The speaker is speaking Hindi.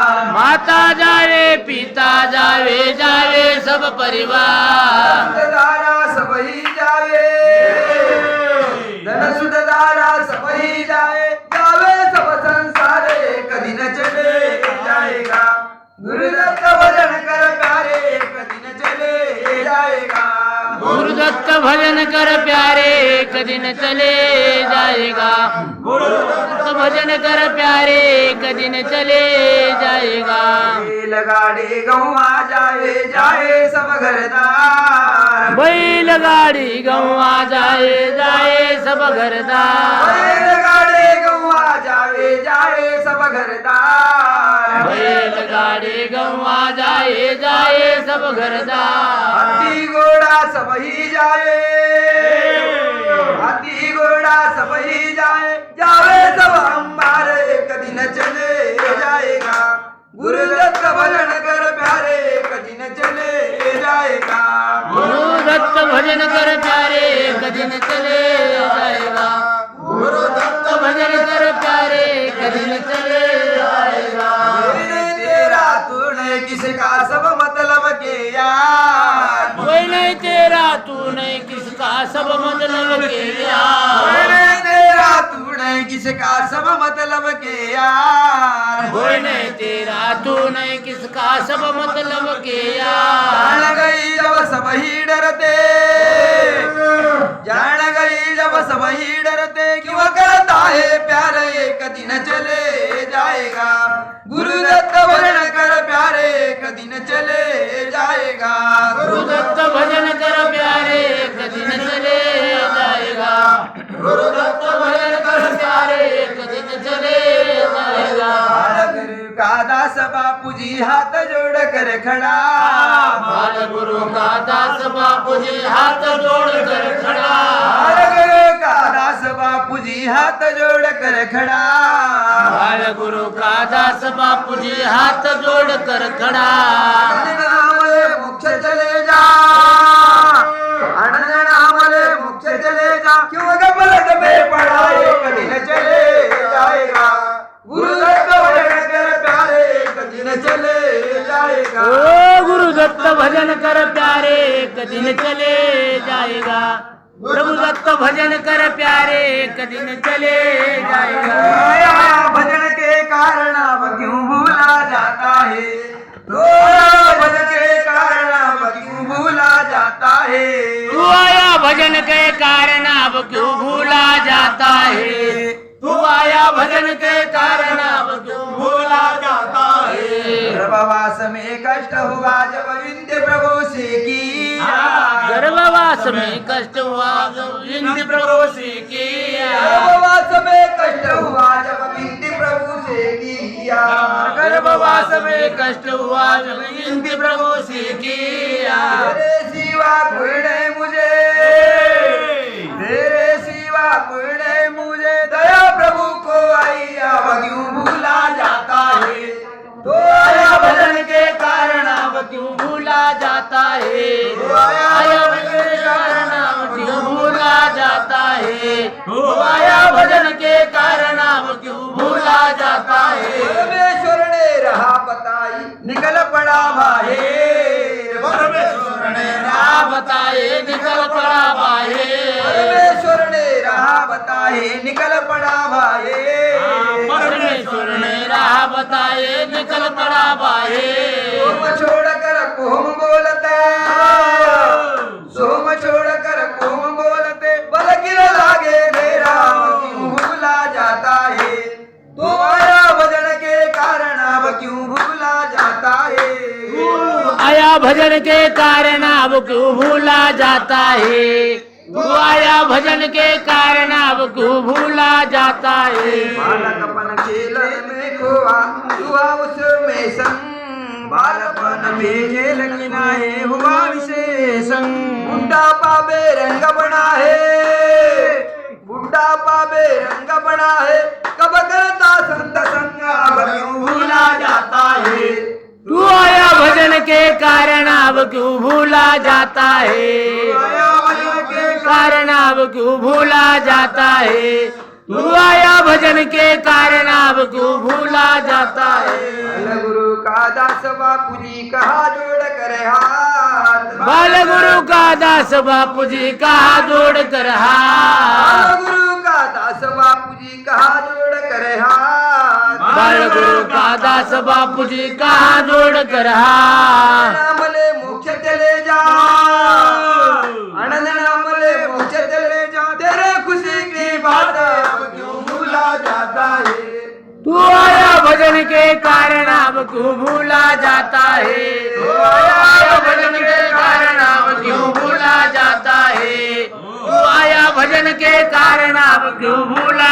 माता जावे पिता जावे जावे सब परिवार। सब सबही जावे धन सुधारा सबही जाए। जावे गुरुदत्त भजन कर प्यारे एक दिन चले जाएगा। गुरुदत्त भजन कर प्यारे एक दिन चले जाएगा। लगाड़े गौवा जाए जाए सब घरदार। बैल बैलगाडी गौवा जाए जाए सब घरदार। लगाड़े गौवा जाए जाए सब घरदार। बैलगाडी गौवा जाए जाए सब घरदार हाथी घोड़ा सब ही जाए। हाथी घोड़ा सब ही जाए। जावे सब अंबार एक दिन चले जाएगा। गुरुदत्त भजन कर प्यारे एक दिन चले जाएगा। गुरुदत्त भजन कर प्यारे एक दिन चले जाएगा। गुरुदत्त भजन कर प्यारे एक दिन चले किसका सब मतलब के यार? कोई नहीं तेरा तू नहीं किसका सब मतलब के यार? गई जब सब ही डरते। दास बापू जी हाथ जोड़ कर खड़ा। बाल गुरु का दास बापू जी हाथ जोड़ कर खड़ा। गुरु का दास बापू जी हाथ जोड़ कर खड़ा। बाल गुरु का दास बापू जी हाथ जोड़ कर खड़ा। मुख्य चले जा आनंद नामले मुख्य चले जा क्यों गपलत में पड़ा एक दिन चले जाएगा गुरुदत्त भजन कर प्यारे एक दिन चले जाएगा ओ गुरुदत्त भजन कर प्यारे एक दिन चले जाएगा। प्रभु दत्त भजन कर प्यारे एक दिन चले जाएगा। आया भजन के कारण अब क्यों भूला जाता है? भजन के कारण अब क्यों भूला जाता है? तू आया भजन के कारण अब क्यों भूला जाता है? तू आया भजन के कारण अब क्यों भूला जाता है गर्भवास में कष्ट हुआ जब विंध्य प्रभु से किया गर्भवास में कष्ट हुआ जब इंद्र प्रभु से किया गर्भवास में कष्ट हुआ जब विंध्य प्रभु से किया गर्भवास में कष्ट हुआ जब इंद्र प्रभु से किया तेरे सिवा कोई नहीं मुझे। तेरे सिवा कोई नहीं मुझे। दया प्रभु को आई अब क्यों क्यों भूला जाता है? आया भजन के कारण क्यों भूला जाता है? आया भजन के कारण अब क्यों भूला जाता है? परमेश्वर ने रहा बताई निकल पड़ा भाई परमेश्वर ने राह बताए निकल पड़ा बाहे। परमेश्वर ने रहा बताए निकल पड़ा भाई परमेश्वर ने राह बताए निकल पड़ा बाहे। भजन के कारण अब क्यों भूला जाता है? तू आया भजन के कारण अब क्यों भूला जाता है? बालकपन खेलन में खोआ, हुआ उसमें संग। बालपन में खेल किनाए हुआ विशेषं बुढ़ापा बेरंग बना है बुढ़ापा बेरंग बना है कब करता संत संग अब क्यों भूला जाता है तू आया भजन के कारण अब क्यों भूला जाता है? के कारण अब क्यों भूला जाता है? तू आया भजन के कारण अब क्यों भूला जाता है? गुरु का दास बापू जी कहा जोड़ करे हाथ। बाल गुरु का दास बापू जी कहा जोड़ कर हाथ। गुरु का दास बापू जी कहा जोड़ करे हाथ। बाल गुरु का दास बापू जी कहा जोड़ कर हाथ। चले जा। आनंद नामले मोक्ष चले जा। तेरे खुशी की बात अब क्यों भूला जाता है? तू आया भजन के कारण अब क्यों भूला जाता है? तू आया भजन के कारण अब क्यों भूला जाता है? तू आया भजन के कारण अब क्यों भूला